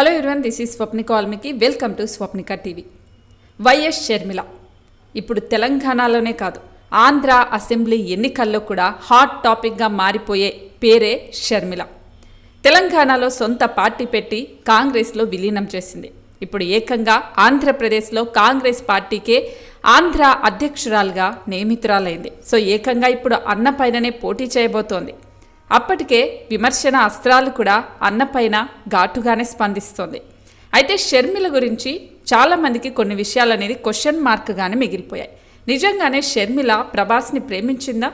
Hello everyone this is Swapnika Valmiki. Welcome to Swapnika TV. Y S Sharmila. ఇప్పుడు తెలంగాణలోనే కాదు Andhra assembly ఎన్నికల్లో కూడా హాట్ టాపిక్గా మారిపోయే పేరే షర్మిల. తెలంగాణలో సొంత పార్టీ పెట్టి కాంగ్రెస్లో విలీనం చేసింది. ఇప్పుడు ఏకంగా ఆంధ్రప్రదేశ్లో కాంగ్రెస్ పార్టీకే ఆంధ్ర అధ్యక్షురాలుగా నియమితురాలైంది. సో ఏకంగా ఇప్పుడు అన్న పైననే పోటీ చేయబోతోంది. అప్పటికే విమర్శన అస్త్రాలు కూడా అన్నపైన ఘాటుగానే స్పందిస్తోంది. అయితే షర్మిల గురించి చాలామందికి కొన్ని విషయాలు అనేది క్వశ్చన్ మార్క్గానే మిగిలిపోయాయి. నిజంగానే షర్మిల ప్రభాస్ని ప్రేమించిందా?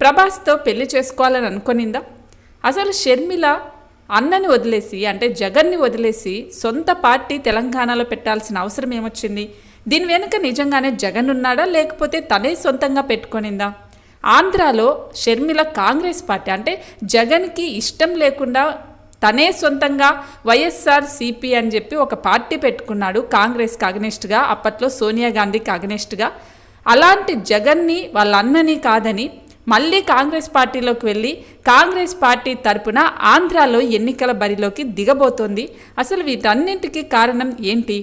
ప్రభాస్తో పెళ్ళి చేసుకోవాలని అనుకునిందా? అసలు షర్మిల అన్నని వదిలేసి అంటే జగన్ని వదిలేసి సొంత పార్టీ తెలంగాణలో పెట్టాల్సిన అవసరం ఏమొచ్చింది? దీని వెనుక నిజంగానే జగన్ ఉన్నాడా? లేకపోతే తనే సొంతంగా పెట్టుకొనిందా? ఆంధ్రాలో షర్మిల కాంగ్రెస్ పార్టీ అంటే జగన్కి ఇష్టం లేకుండా తనే సొంతంగా వైఎస్ఆర్ సిపి అని చెప్పి ఒక పార్టీ పెట్టుకున్నాడు కాంగ్రెస్కి అగనెస్ట్గా అప్పట్లో సోనియా గాంధీకి అగనెస్ట్గా అలాంటి జగన్ని వాళ్ళ అన్నని కాదని మళ్ళీ కాంగ్రెస్ పార్టీలోకి వెళ్ళి కాంగ్రెస్ పార్టీ తరపున ఆంధ్రాలో ఎన్నికల బరిలోకి దిగబోతోంది. అసలు వీటన్నింటికి కారణం ఏంటి?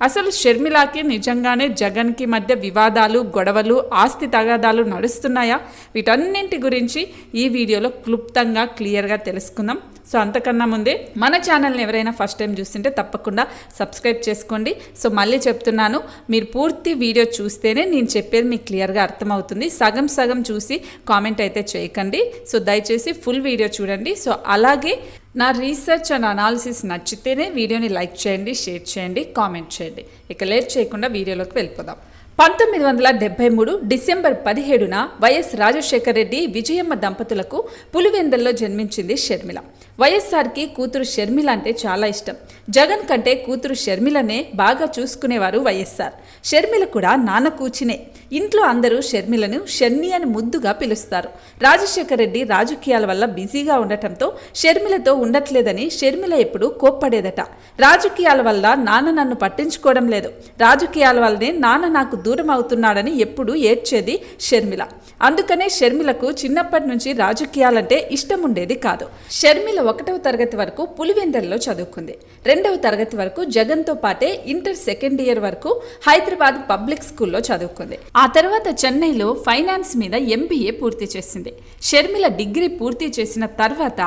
అసలు షర్మిలాకి నిజంగానే జగన్కి మధ్య వివాదాలు గొడవలు ఆస్తి తగాదాలు నడుస్తున్నాయా? వీటన్నింటి గురించి ఈ వీడియోలో క్లుప్తంగా క్లియర్గా తెలుసుకుందాం. సో అంతకన్నా ముందే మన ఛానల్ని ఎవరైనా ఫస్ట్ టైం చూస్తుంటే తప్పకుండా సబ్స్క్రైబ్ చేసుకోండి. సో మళ్ళీ చెప్తున్నాను మీరు పూర్తి వీడియో చూస్తేనే నేను చెప్పేది మీకు క్లియర్గా అర్థమవుతుంది. సగం సగం చూసి కామెంట్ అయితే చేయకండి. సో దయచేసి ఫుల్ వీడియో చూడండి. సో అలాగే నా రీసెర్చ్ అండ్ అనాలిసిస్ నచ్చితేనే వీడియోని లైక్ చేయండి షేర్ చేయండి కామెంట్ చేయండి. ఇక లేట్ చేయకుండా వీడియోలోకి వెళ్ళిపోదాం. పంతొమ్మిది వందల డెబ్బై మూడు డిసెంబర్ పదిహేడున వైఎస్ రాజశేఖర రెడ్డి విజయమ్మ దంపతులకు పులివెందల్లో జన్మించింది షర్మిల. వైఎస్ఆర్కి కూతురు షర్మిల అంటే చాలా ఇష్టం. జగన్ కంటే కూతురు షర్మిలనే బాగా చూసుకునేవారు వైఎస్ఆర్. షర్మిల కూడా నాన్న కూచినే. ఇంట్లో అందరూ షర్మిలను షర్మి అని ముద్దుగా పిలుస్తారు. రాజశేఖర్ రెడ్డి రాజకీయాల వల్ల బిజీగా ఉండటంతో షర్మిలతో ఉండట్లేదని షర్మిల ఎప్పుడు కోప్పడేదట. రాజకీయాల వల్ల నాన్న నన్ను పట్టించుకోవడం లేదు. రాజకీయాల వల్లనే నాన్న నాకు దూరం అవుతున్నాడని ఎప్పుడు ఏడ్చేది షర్మిల. అందుకనే షర్మిలకు చిన్నప్పటి నుంచి రాజకీయాలంటే ఇష్టం ఉండేది కాదు. షర్మిల ఒకటవ తరగతి వరకు పులివెందల్లో చదువుకుంది. రెండవ తరగతి వరకు జగన్తో పాటే ఇంటర్ సెకండ్ ఇయర్ వరకు హైదరాబాద్ పబ్లిక్ స్కూల్లో చదువుకుంది. ఆ తర్వాత చెన్నైలో ఫైనాన్స్ మీద ఎంబీఏ పూర్తి చేసింది. షర్మిల డిగ్రీ పూర్తి చేసిన తర్వాత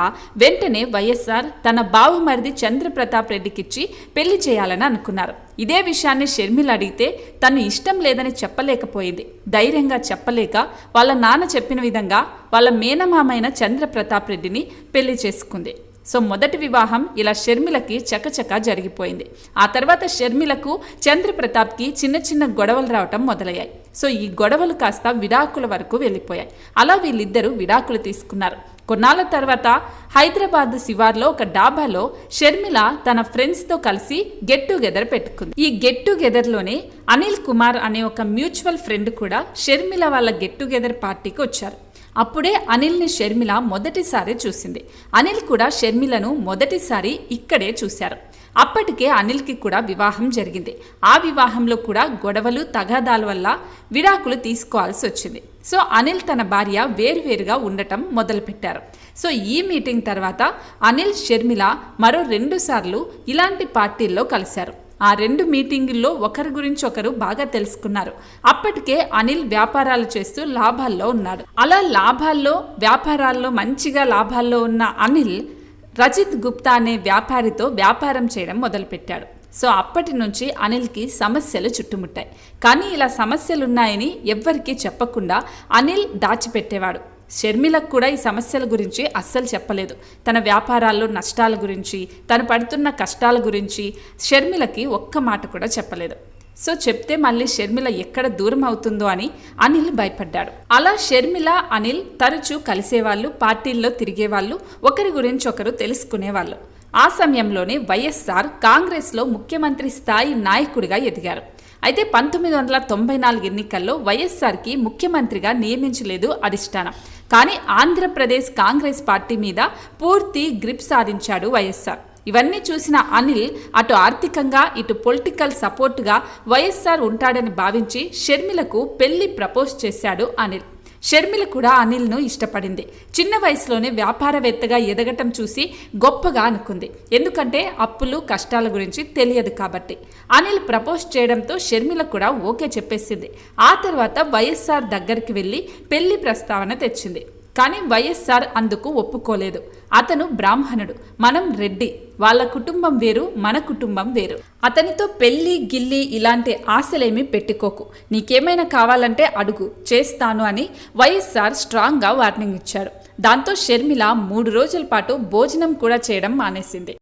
వెంటనే వైఎస్ఆర్ తన బావమరిది చంద్రప్రతాప్ రెడ్డికిచ్చి పెళ్ళి చేయాలని అనుకున్నారు. ఇదే విషయాన్ని షర్మిల అడిగితే తను ఇష్టం లేదని చెప్పలేకపోయింది. ధైర్యంగా చెప్పలేక వాళ్ళ నాన్న చెప్పిన విధంగా వాళ్ళ మేనమామైన చంద్రప్రతాప్ రెడ్డిని పెళ్ళి చేసుకుంది. సో మొదటి వివాహం ఇలా షర్మిలకి చకచక జరిగిపోయింది. ఆ తర్వాత షర్మిలకు చంద్రప్రతాప్కి చిన్న చిన్న గొడవలు రావటం మొదలయ్యాయి. సో ఈ గొడవలు కాస్త విడాకుల వరకు వెళ్ళిపోయాయి. అలా వీళ్ళిద్దరూ విడాకులు తీసుకున్నారు. కొన్నాళ్ళ తర్వాత హైదరాబాద్ శివార్లో ఒక డాబాలో షర్మిల తన ఫ్రెండ్స్తో కలిసి గెట్ టుగెదర్ పెట్టుకుంది. ఈ గెట్ టుగెదర్లోనే అనిల్ కుమార్ అనే ఒక మ్యూచువల్ ఫ్రెండ్ కూడా షర్మిల వాళ్ళ గెట్ టుగెదర్ పార్టీకి వచ్చారు. అప్పుడే అనిల్ని షర్మిల మొదటిసారి చూసింది. అనిల్ కూడా షర్మిలను మొదటిసారి ఇక్కడే చూశారు. అప్పటికే అనిల్కి కూడా వివాహం జరిగింది. ఆ వివాహంలో కూడా గొడవలు తగాదాల వల్ల విడాకులు తీసుకోవాల్సి వచ్చింది. సో అనిల్ తన భార్య వేరువేరుగా ఉండటం మొదలుపెట్టారు. సో ఈ మీటింగ్ తర్వాత అనిల్ షర్మిల మరో రెండు సార్లు ఇలాంటి పార్టీల్లో కలిశారు. ఆ రెండు మీటింగుల్లో ఒకరి గురించి ఒకరు బాగా తెలుసుకున్నారు. అప్పటికే అనిల్ వ్యాపారాలు చేస్తూ లాభాల్లో ఉన్నాడు. అలా లాభాల్లో వ్యాపారాల్లో మంచిగా లాభాల్లో ఉన్న అనిల్ రజిత్ గుప్తా అనే వ్యాపారితో వ్యాపారం చేయడం మొదలుపెట్టాడు. సో అప్పటి నుంచి అనిల్కి సమస్యలు చుట్టుముట్టాయి. కానీ ఇలా సమస్యలున్నాయని ఎవ్వరికీ చెప్పకుండా అనిల్ దాచిపెట్టేవాడు. షర్మిలకు కూడా ఈ సమస్యల గురించి అస్సలు చెప్పలేదు. తన వ్యాపారాల్లో నష్టాల గురించి తను పడుతున్న కష్టాల గురించి షర్మిలకి ఒక్క మాట కూడా చెప్పలేదు. సో చెప్తే మళ్ళీ షర్మిల ఎక్కడ దూరం అవుతుందో అని అనిల్ భయపడ్డాడు. అలా షర్మిల అనిల్ తరచూ కలిసేవాళ్ళు పార్టీల్లో తిరిగేవాళ్ళు ఒకరి గురించి ఒకరు తెలుసుకునేవాళ్ళు. ఆ సమయంలోనే వైఎస్ఆర్ కాంగ్రెస్లో ముఖ్యమంత్రి స్థాయి నాయకుడిగా ఎదిగారు. అయితే పంతొమ్మిది వందల తొంభై నాలుగు ఎన్నికల్లో వైఎస్ఆర్కి ముఖ్యమంత్రిగా నియమించలేదు అధిష్టానం. కానీ ఆంధ్రప్రదేశ్ కాంగ్రెస్ పార్టీ మీద పూర్తి గ్రిప్ సాధించాడు వైఎస్ఆర్. ఇవన్నీ చూసిన అనిల్ అటు ఆర్థికంగా ఇటు పొలిటికల్ సపోర్టుగా వైఎస్ఆర్ ఉంటాడని భావించి షర్మిలకు పెళ్ళి ప్రపోజ్ చేశాడు అనిల్. షర్మిల కూడా అనిల్ను ఇష్టపడింది. చిన్న వయసులోనే వ్యాపారవేత్తగా ఎదగటం చూసి గొప్పగా అనుకుంది. ఎందుకంటే అప్పులు కష్టాల గురించి తెలియదు కాబట్టి. అనిల్ ప్రపోజ్ చేయడంతో షర్మిల కూడా ఓకే చెప్పేసింది. ఆ తర్వాత వైఎస్ఆర్ దగ్గరికి వెళ్ళి పెళ్ళి ప్రస్తావన తెచ్చింది. కానీ వైఎస్ఆర్ అందుకు ఒప్పుకోలేదు. అతను బ్రాహ్మణుడు. మనం రెడ్డి. వాళ్ళ కుటుంబం వేరు మన కుటుంబం వేరు. అతనితో పెళ్ళి గిల్లి ఇలాంటి ఆశలేమీ పెట్టుకోకు. నీకేమైనా కావాలంటే అడుగు చేస్తాను అని వైఎస్ఆర్ స్ట్రాంగ్గా వార్నింగ్ ఇచ్చాడు దాంతో షర్మిల మూడు రోజుల పాటు భోజనం కూడా చేయడం మానేసింది.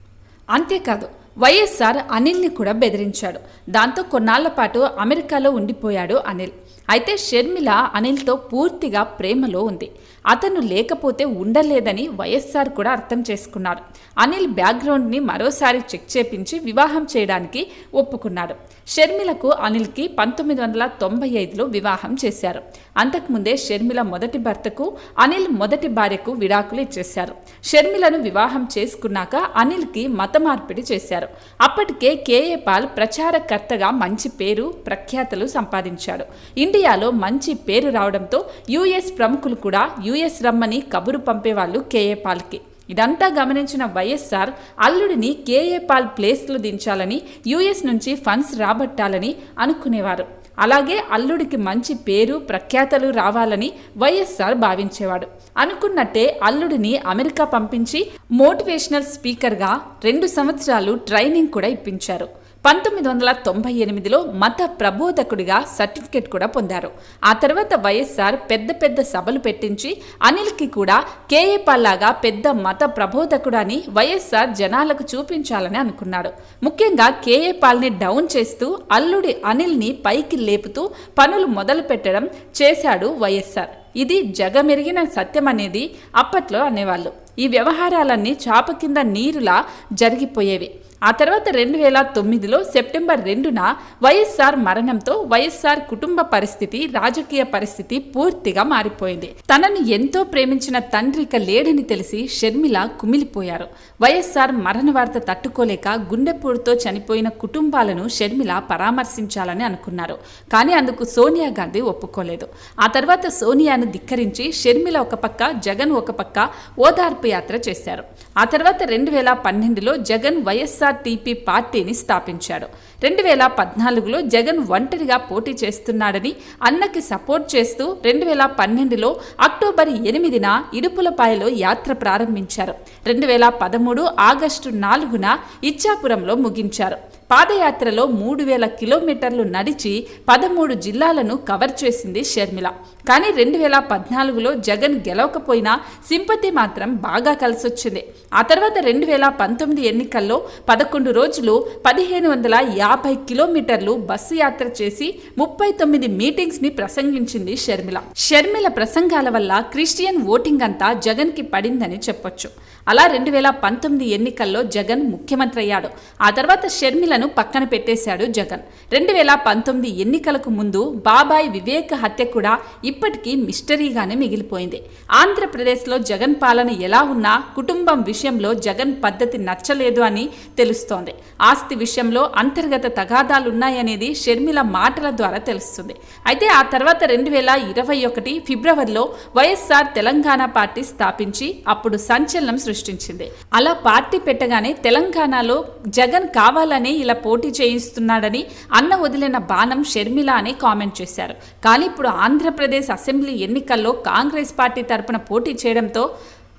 అంతేకాదు వైఎస్ఆర్ అనిల్ని కూడా బెదిరించాడు. దాంతో కొన్నాళ్ళ పాటు అమెరికాలో ఉండిపోయాడు అనిల్. అయితే షర్మిల అనిల్తో పూర్తిగా ప్రేమలో ఉంది. అతను లేకపోతే ఉండలేదని వైఎస్ఆర్ కూడా అర్థం చేసుకున్నాడు అనిల్ బ్యాక్గ్రౌండ్ని మరోసారి చెక్ చేపించి వివాహం చేయడానికి ఒప్పుకున్నాడు. షర్మిలకు అనిల్కి పంతొమ్మిది వందల తొంభై ఐదులో వివాహం చేశారు. అంతకుముందే షర్మిల మొదటి భర్తకు అనిల్ మొదటి భార్యకు విడాకులు ఇచ్చేశారు. షర్మిలను వివాహం చేసుకున్నాక అనిల్కి మత మార్పిడి చేశారు. అప్పటికే కేఏ పాల్ ప్రచారకర్తగా మంచి పేరు ప్రఖ్యాతలు సంపాదించాడు. ఇండియాలో మంచి పేరు రావడంతో యుఎస్ ప్రముఖులు కూడా యుఎస్ రమ్మని కబురు పంపేవాళ్ళు కేఏ పాల్కి. ఇదంతా గమనించిన వైఎస్ఆర్ అల్లుడిని కేఏ పాల్ ప్లేస్లో దించాలని యుఎస్ నుంచి ఫండ్స్ రాబట్టాలని అనుకునేవారు. అలాగే అల్లుడికి మంచి పేరు ప్రఖ్యాతలు రావాలని వైఎస్ఆర్ భావించేవాడు. అనుకున్నట్టే అల్లుడిని అమెరికా పంపించి మోటివేషనల్ స్పీకర్గా రెండు సంవత్సరాలు ట్రైనింగ్ కూడా ఇప్పించారు. పంతొమ్మిది వందల తొంభై ఎనిమిదిలో మత ప్రబోధకుడిగా సర్టిఫికేట్ కూడా పొందారు. ఆ తర్వాత వైఎస్ఆర్ పెద్ద పెద్ద సభలు పెట్టించి అనిల్కి కూడా కేఏపాల్లాగా పెద్ద మత ప్రబోధకుడు అని వైఎస్ఆర్ జనాలకు చూపించాలని అనుకున్నాడు. ముఖ్యంగా కేఏపాల్ని డౌన్ చేస్తూ అల్లుడి అనిల్ని పైకి లేపుతూ పనులు మొదలు పెట్టడం చేశాడు వైఎస్ఆర్. ఇది జగమెరిగిన సత్యం అనేది అప్పట్లో అనేవాళ్ళు. ఈ వ్యవహారాలన్నీ చాప కింద నీరులా జరిగిపోయేవి. ఆ తర్వాత రెండు వేల తొమ్మిదిలో సెప్టెంబర్ రెండున వైఎస్ఆర్ మరణంతో వైఎస్ఆర్ కుటుంబ పరిస్థితి రాజకీయ పరిస్థితి పూర్తిగా మారిపోయింది. తనను ఎంతో ప్రేమించిన తండ్రిక లేడని తెలిసి షర్మిల కుమిలిపోయారు. వైఎస్ఆర్ మరణ వార్త తట్టుకోలేక గుండెపోటుతో చనిపోయిన కుటుంబాలను షర్మిల పరామర్శించాలని అనుకున్నారు. కానీ అందుకు సోనియా గాంధీ ఒప్పుకోలేదు. ఆ తర్వాత సోనియాను ధిక్కరించి షర్మిల ఒక పక్క జగన్ ఒక పక్క ఓదార్పు యాత్ర చేశారు. ఆ తర్వాత రెండు వేల పన్నెండులో జగన్ వైఎస్ఆర్ వైఎస్ఆర్టీపీ పార్టీని స్థాపించాడు. రెండు వేల పద్నాలుగులో జగన్ ఒంటరిగా పోటీ చేస్తున్నాడని అన్నకి సపోర్ట్ చేస్తూ రెండు వేల పన్నెండులో అక్టోబర్ ఎనిమిదిన ఇడుపులపాయలో యాత్ర ప్రారంభించారు. రెండు వేల పదమూడు ఆగస్టు నాలుగున ఇచ్చాపురంలో ముగించారు. పాదయాత్రలో మూడు వేల కిలోమీటర్లు నడిచి పదమూడు జిల్లాలను కవర్ చేసింది షర్మిల. కానీ రెండు వేల పద్నాలుగులో జగన్ గెలవకపోయినా సింపతి మాత్రం బాగా కలిసొచ్చింది. ఆ తర్వాత రెండు వేల పంతొమ్మిది ఎన్నికల్లో పదకొండు రోజులు పదిహేను వందల యాభై కిలోమీటర్లు బస్సు యాత్ర చేసి ముప్పై తొమ్మిది మీటింగ్స్ని ప్రసంగించింది షర్మిల. షర్మిల ప్రసంగాల వల్ల క్రిస్టియన్ ఓటింగ్ అంతా జగన్కి పడిందని చెప్పొచ్చు. అలా రెండు వేల పంతొమ్మిది ఎన్నికల్లో జగన్ ముఖ్యమంత్రి అయ్యాడు. ఆ తర్వాత షర్మిలను పక్కన పెట్టేశాడు జగన్. రెండు వేల పంతొమ్మిది ఎన్నికలకు ముందు బాబాయ్ వివేక్ హత్య కూడా ఇప్పటికీ మిస్టరీగానే మిగిలిపోయింది. ఆంధ్రప్రదేశ్లో జగన్ పాలన ఎలా ఉన్నా కుటుంబం విషయంలో జగన్ పద్ధతి నచ్చలేదు అని తెలుస్తోంది. ఆస్తి విషయంలో అంతర్గత తగాదాలున్నాయనేది షర్మిల మాటల ద్వారా తెలుస్తుంది. అయితే ఆ తర్వాత రెండు వేల ఇరవై ఒకటి ఫిబ్రవరిలో వైఎస్ఆర్ తెలంగాణ పార్టీ స్థాపించి అప్పుడు సంచలనం సృష్టించింది. అలా పార్టీ పెట్టగానే తెలంగాణలో జగన్ కావాలని ఇలా పోటీ చేయిస్తున్నాడని అన్న వదిలిన బాణం షర్మిల అని కామెంట్ చేశారు. కానీ ఇప్పుడు ఆంధ్రప్రదేశ్ అసెంబ్లీ ఎన్నికల్లో కాంగ్రెస్ పార్టీ తరపున పోటీ చేయడంతో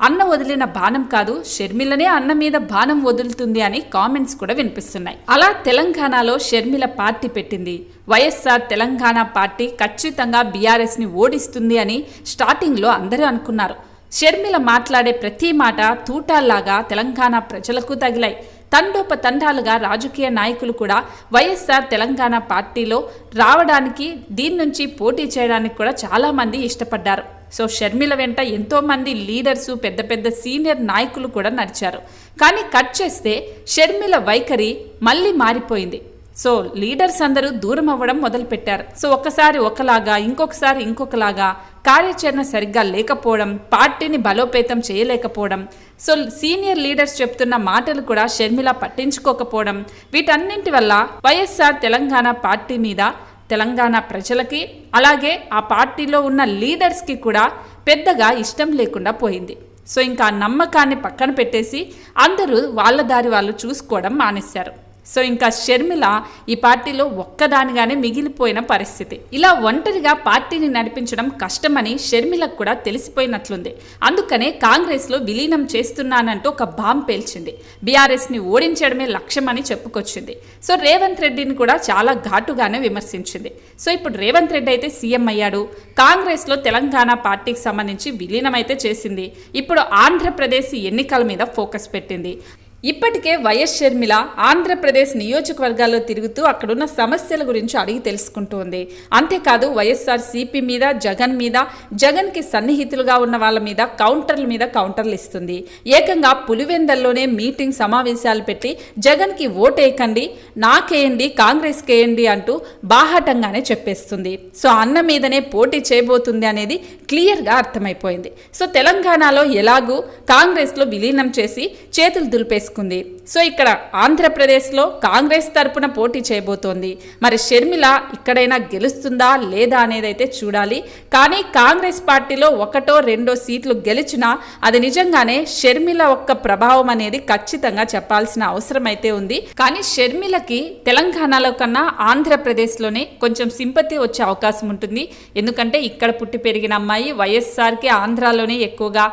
అన్న వదిలిన బాణం కాదు షర్మిలనే అన్న మీద బాణం వదులుతుంది అని కామెంట్స్ కూడా వినిపిస్తున్నాయి. అలా తెలంగాణలో షర్మిల పార్టీ పెట్టింది. వైఎస్ఆర్ తెలంగాణ పార్టీ ఖచ్చితంగా బీఆర్ఎస్ని ఓడిస్తుంది అని స్టార్టింగ్లో అందరూ అనుకున్నారు. షర్మిల మాట్లాడే ప్రతి మాట తూటాల్లాగా తెలంగాణ ప్రజలకు తగిలాయి. తండోపతండాలుగా రాజకీయ నాయకులు కూడా వైఎస్ఆర్ తెలంగాణ పార్టీలో రావడానికి దీని నుంచి పోటీ చేయడానికి కూడా చాలామంది ఇష్టపడ్డారు. సో షర్మిల వెంట ఎంతోమంది లీడర్స్ పెద్ద పెద్ద సీనియర్ నాయకులు కూడా నడిచారు. కానీ కట్ చేస్తే షర్మిల వైఖరి మళ్ళీ మారిపోయింది. సో లీడర్స్ అందరూ దూరం అవ్వడం మొదలుపెట్టారు. సో ఒకసారి ఒకలాగా ఇంకొకసారి ఇంకొకలాగా కార్యాచరణ సరిగ్గా లేకపోవడం పార్టీని బలోపేతం చేయలేకపోవడం సో సీనియర్ లీడర్స్ చెప్తున్న మాటలు కూడా షర్మిల పట్టించుకోకపోవడం వీటన్నింటి వల్ల వైఎస్ఆర్ తెలంగాణ పార్టీ మీద తెలంగాణ ప్రజలకి అలాగే ఆ పార్టీలో ఉన్న లీడర్స్కి కూడా పెద్దగా ఇష్టం లేకుండా పోయింది. సో ఇంకా నమ్మకాన్ని పక్కన పెట్టేసి అందరూ వాళ్ళ దారి వాళ్ళు చూసుకోవడం మానేశారు. సో ఇంకా షర్మిల ఈ పార్టీలో ఒక్కదానిగానే మిగిలిపోయిన పరిస్థితి. ఇలా ఒంటరిగా పార్టీని నడిపించడం కష్టమని షర్మిలకు కూడా తెలిసిపోయినట్లుంది. అందుకనే కాంగ్రెస్లో విలీనం చేస్తున్నానంటూ ఒక బాంబ్ పేల్చింది. బీఆర్ఎస్ని ఓడించడమే లక్ష్యమని చెప్పుకొచ్చింది. సో రేవంత్ రెడ్డిని కూడా చాలా ఘాటుగానే విమర్శించింది. సో ఇప్పుడు రేవంత్ రెడ్డి అయితే సీఎం అయ్యాడు. కాంగ్రెస్లో తెలంగాణ పార్టీకి సంబంధించి విలీనం అయితే చేసింది. ఇప్పుడు ఆంధ్రప్రదేశ్ ఎన్నికల మీద ఫోకస్ పెట్టింది. ఇప్పటికే వైఎస్ షర్మిల ఆంధ్రప్రదేశ్ నియోజకవర్గాల్లో తిరుగుతూ అక్కడున్న సమస్యల గురించి అడిగి తెలుసుకుంటోంది. అంతేకాదు వైఎస్ఆర్ సిపి మీద జగన్ మీద జగన్కి సన్నిహితులుగా ఉన్న వాళ్ళ మీద కౌంటర్ల మీద కౌంటర్లు ఇస్తుంది. ఏకంగా పులివెందల్లోనే మీటింగ్ సమావేశాలు పెట్టి జగన్కి ఓటేయకండి నాకేయండి కాంగ్రెస్కి వేయండి అంటూ బాహాటంగానే చెప్పేస్తుంది. సో అన్న మీదనే పోటీ చేయబోతుంది అనేది క్లియర్గా అర్థమైపోయింది. సో తెలంగాణలో ఎలాగూ కాంగ్రెస్లో విలీనం చేసి చేతులు దులిపేసి చేసుకుంది. సో ఇక్కడ ఆంధ్రప్రదేశ్లో కాంగ్రెస్ తరపున పోటీ చేయబోతోంది. మరి షర్మిల ఇక్కడైనా గెలుస్తుందా లేదా అనేది అయితే చూడాలి. కానీ కాంగ్రెస్ పార్టీలో ఒకటో రెండో సీట్లు గెలిచినా అది నిజంగానే షర్మిల ఒక్క ప్రభావం అనేది ఖచ్చితంగా చెప్పాల్సిన అవసరం అయితే ఉంది. కానీ షర్మిలకి తెలంగాణలో కన్నా ఆంధ్రప్రదేశ్లోనే కొంచెం సింపతి వచ్చే అవకాశం ఉంటుంది. ఎందుకంటే ఇక్కడ పుట్టి పెరిగిన అమ్మాయి వైఎస్ఆర్కి ఆంధ్రాలోనే ఎక్కువగా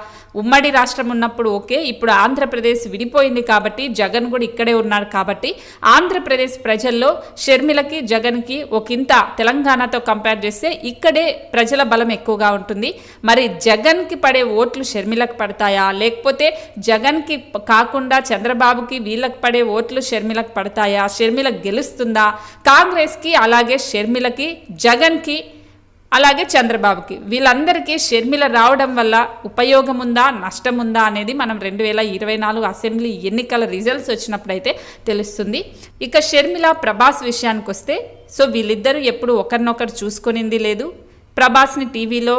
ఉమ్మడి రాష్ట్రం ఉన్నప్పుడు ఓకే ఇప్పుడు ఆంధ్రప్రదేశ్ విడిపోయింది కాబట్టి జగన్ కూడా ఇక్కడే ఉన్నాడు కాబట్టి ఆంధ్రప్రదేశ్ ప్రజల్లో షర్మిలకి జగన్కి ఒకంత తెలంగాణతో కంపేర్ చేస్తే ఇక్కడే ప్రజల బలం ఎక్కువగా ఉంటుంది. మరి జగన్కి పడే ఓట్లు షర్మిలకు పడతాయా? లేకపోతే జగన్కి కాకుండా చంద్రబాబుకి వీళ్ళకి పడే ఓట్లు షర్మిలకు పడతాయా? షర్మిల గెలుస్తుందా? కాంగ్రెస్కి అలాగే షర్మిలకి జగన్కి అలాగే చంద్రబాబుకి. వీళ్ళందరికీ షర్మిల రావడం వల్ల ఉపయోగం ఉందా నష్టం ఉందా అనేది మనం రెండు వేల ఇరవై నాలుగు అసెంబ్లీ ఎన్నికల రిజల్ట్స్ వచ్చినప్పుడైతే తెలుస్తుంది. ఇక షర్మిల ప్రభాస్ విషయానికి వస్తే సో వీళ్ళిద్దరూ ఎప్పుడు ఒకరినొకరు చూసుకునింది లేదు. ప్రభాస్ని టీవీలో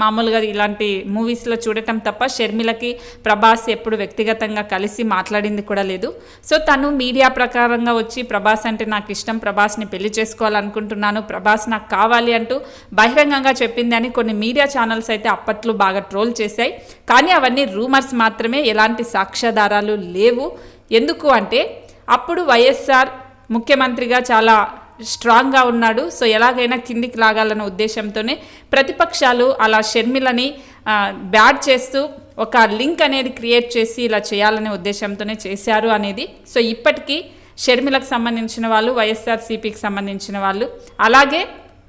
మామూలుగా ఇలాంటి మూవీస్లో చూడటం తప్ప షర్మిలకి ప్రభాస్ ఎప్పుడు వ్యక్తిగతంగా కలిసి మాట్లాడింది కూడా లేదు. సో తను మీడియా ప్రకారంగా వచ్చి ప్రభాస్ అంటే నాకు ఇష్టం ప్రభాస్ని పెళ్ళి చేసుకోవాలనుకుంటున్నాను ప్రభాస్ నాకు కావాలి అంటూ బహిరంగంగా చెప్పింది అని కొన్ని మీడియా ఛానల్స్ అయితే అప్పట్లో బాగా ట్రోల్ చేశాయి. కానీ అవన్నీ రూమర్స్ మాత్రమే ఎలాంటి సాక్ష్యాధారాలు లేవు. ఎందుకు అంటే అప్పుడు వైఎస్ఆర్ ముఖ్యమంత్రిగా చాలా స్ట్రాంగ్గా ఉన్నాడు. సో ఎలాగైనా కిందికి లాగాలన్న ఉద్దేశంతోనే ప్రతిపక్షాలు అలా షర్మిలని బ్యాడ్ చేస్తూ ఒక లింక్ అనేది క్రియేట్ చేసి ఇలా చేయాలనే ఉద్దేశంతోనే చేశారు అనేది. సో ఇప్పటికీ షర్మిలకు సంబంధించిన వాళ్ళు వైఎస్ఆర్సీపీకి సంబంధించిన వాళ్ళు అలాగే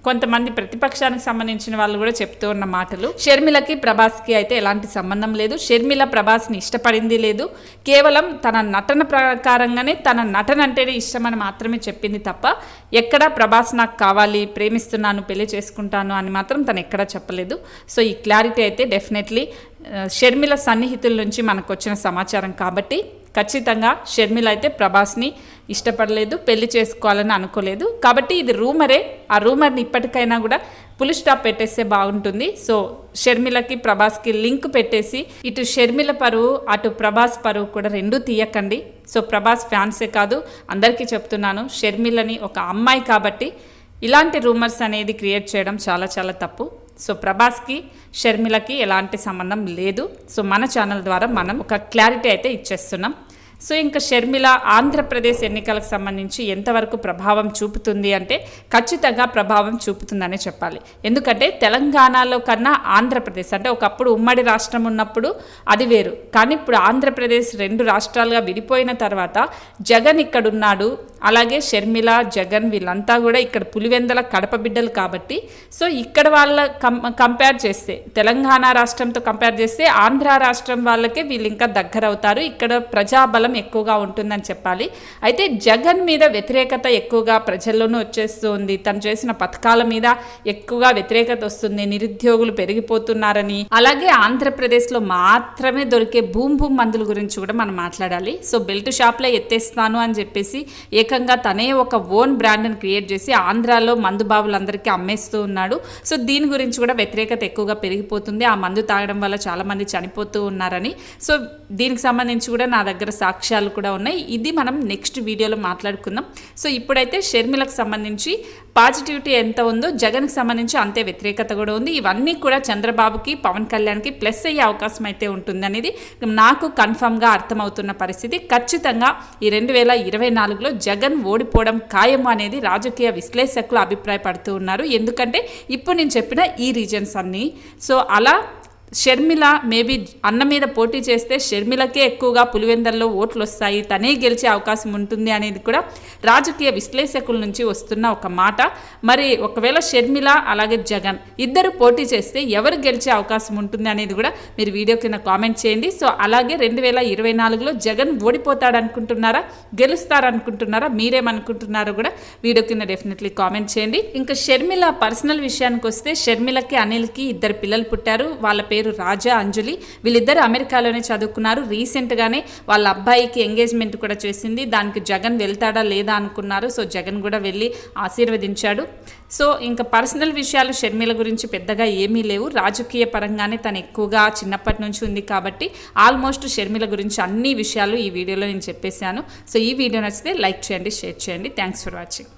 కొంతమంది ప్రతిపక్షానికి సంబంధించిన వాళ్ళు కూడా చెప్తూ ఉన్న మాటలు. షర్మిలకి ప్రభాస్కి అయితే ఎలాంటి సంబంధం లేదు. షర్మిల ప్రభాస్ని ఇష్టపడింది లేదు. కేవలం తన నటన ప్రకారంగానే తన నటన అంటేనే ఇష్టమని మాత్రమే చెప్పింది తప్ప ఎక్కడా ప్రభాస్ నాకు కావాలి ప్రేమిస్తున్నాను పెళ్ళి చేసుకుంటాను అని మాత్రం తను ఎక్కడా చెప్పలేదు. సో ఈ క్లారిటీ అయితే డెఫినెట్లీ షర్మిల సన్నిహితుల నుంచి మనకు వచ్చిన సమాచారం కాబట్టి ఖచ్చితంగా షర్మిల అయితే ప్రభాస్ని ఇష్టపడలేదు పెళ్ళి చేసుకోవాలని అనుకోలేదు. కాబట్టి ఇది రూమరే. ఆ రూమర్ని ఇప్పటికైనా కూడా పులి స్టాప్ పెట్టేస్తే బాగుంటుంది. సో షర్మిలకి ప్రభాస్కి లింక్ పెట్టేసి ఇటు షర్మిల పరువు అటు ప్రభాస్ పరువు కూడా రెండూ తీయకండి. సో ప్రభాస్ ఫ్యాన్సే కాదు. అందరికీ చెప్తున్నాను షర్మిలని ఒక అమ్మాయి కాబట్టి ఇలాంటి రూమర్స్ అనేది క్రియేట్ చేయడం చాలా చాలా తప్పు. సో ప్రభాస్కి షర్మిలకి ఎలాంటి సంబంధం లేదు. సో మన ఛానల్ ద్వారా మనం ఒక క్లారిటీ అయితే ఇచ్చేస్తున్నాం. సో ఇంకా షర్మిల ఆంధ్రప్రదేశ్ ఎన్నికలకు సంబంధించి ఎంతవరకు ప్రభావం చూపుతుంది అంటే ఖచ్చితంగా ప్రభావం చూపుతుందనే చెప్పాలి. ఎందుకంటే తెలంగాణలో కన్నా ఆంధ్రప్రదేశ్ అంటే ఒకప్పుడు ఉమ్మడి రాష్ట్రం ఉన్నప్పుడు అది వేరు. కానీ ఇప్పుడు ఆంధ్రప్రదేశ్ రెండు రాష్ట్రాలుగా విడిపోయిన తర్వాత జగన్ ఇక్కడ ఉన్నాడు అలాగే షర్మిల జగన్ వీళ్ళంతా కూడా ఇక్కడ పులివెందల కడప బిడ్డలు కాబట్టి. సో ఇక్కడ వాళ్ళ కం కంపేర్ చేస్తే తెలంగాణ రాష్ట్రంతో కంపేర్ చేస్తే ఆంధ్ర రాష్ట్రం వాళ్ళకే వీళ్ళు ఇంకా దగ్గర అవుతారు ఇక్కడ ప్రజాబలం ఎక్కువగా ఉంటుందని చెప్పాలి. అయితే జగన్ మీద వ్యతిరేకత ఎక్కువగా ప్రజల్లోనూ వచ్చేస్తుంది తను చేసిన పథకాల మీద ఎక్కువగా వ్యతిరేకత వస్తుంది. నిరుద్యోగులు పెరిగిపోతున్నారని. అలాగే ఆంధ్రప్రదేశ్లో మాత్రమే దొరికే భూమ్ భూమ్ మందుల గురించి కూడా మనం మాట్లాడాలి. సో బెల్ట్ షాప్లో ఎత్తేస్తాను అని చెప్పేసి ఏకంగా తనే ఒక ఓన్ బ్రాండ్ని క్రియేట్ చేసి ఆంధ్రాలో మందు బాబులందరికీ అమ్మేస్తూ ఉన్నాడు. సో దీని గురించి కూడా వ్యతిరేకత ఎక్కువగా పెరిగిపోతుంది. ఆ మందు తాగడం వల్ల చాలామంది చనిపోతూ ఉన్నారని. సో దీనికి సంబంధించి కూడా నా దగ్గర సాక్ష్యాలు కూడా ఉన్నాయి. ఇది మనం నెక్స్ట్ వీడియోలో మాట్లాడుకుందాం. సో ఇప్పుడైతే షర్మిలకు సంబంధించి పాజిటివిటీ ఎంత ఉందో జగన్కి సంబంధించి అంతే వ్యతిరేకత కూడా ఉంది. ఇవన్నీ కూడా చంద్రబాబుకి పవన్ కళ్యాణ్కి ప్లస్ అయ్యే అవకాశం అయితే ఉంటుంది అనేది నాకు కన్ఫామ్గా అర్థమవుతున్న పరిస్థితి. ఖచ్చితంగా ఈ రెండు వేల ఇరవై నాలుగులో జగన్ ఓడిపోవడం ఖాయం అనేది రాజకీయ విశ్లేషకులు అభిప్రాయపడుతూ ఉన్నారు. ఎందుకంటే ఇప్పుడు నేను చెప్పిన ఈ రీజన్స్ అన్నీ. సో అలా షర్మిల మేబీ అన్న మీద పోటీ చేస్తే షర్మిలకే ఎక్కువగా పులివెందల్లో ఓట్లు వస్తాయి తనే గెలిచే అవకాశం ఉంటుంది అనేది కూడా రాజకీయ విశ్లేషకుల నుంచి వస్తున్న ఒక మాట. మరి ఒకవేళ షర్మిల అలాగే జగన్ ఇద్దరు పోటీ చేస్తే ఎవరు గెలిచే అవకాశం ఉంటుంది అనేది కూడా మీరు వీడియో కింద కామెంట్ చేయండి. సో అలాగే రెండు వేల ఇరవై నాలుగులో జగన్ ఓడిపోతాడు అనుకుంటున్నారా గెలుస్తారనుకుంటున్నారా మీరేమనుకుంటున్నారో కూడా వీడియో కింద డెఫినెట్లీ కామెంట్ చేయండి. ఇంకా షర్మిల పర్సనల్ విషయానికి వస్తే షర్మిలకి అనిల్కి ఇద్దరు పిల్లలు పుట్టారు. వాళ్ళ పేరు రాజా అంజలి. వీళ్ళిద్దరు అమెరికాలోనే చదువుకున్నారు. రీసెంట్గానే వాళ్ళ అబ్బాయికి ఎంగేజ్మెంట్ కూడా చేసింది. దానికి జగన్ వెళ్తాడా లేదా అనుకున్నారు. సో జగన్ కూడా వెళ్ళి ఆశీర్వదించాడు. సో ఇంకా పర్సనల్ విషయాలు షర్మిల గురించి పెద్దగా ఏమీ లేవు. రాజకీయ పరంగానే తను ఎక్కువగా చిన్నప్పటి నుంచి ఉంది కాబట్టి ఆల్మోస్ట్ షర్మిల గురించి అన్ని విషయాలు ఈ వీడియోలో నేను చెప్పేశాను. సో ఈ వీడియో నచ్చితే లైక్ చేయండి షేర్ చేయండి. Thanks for watching.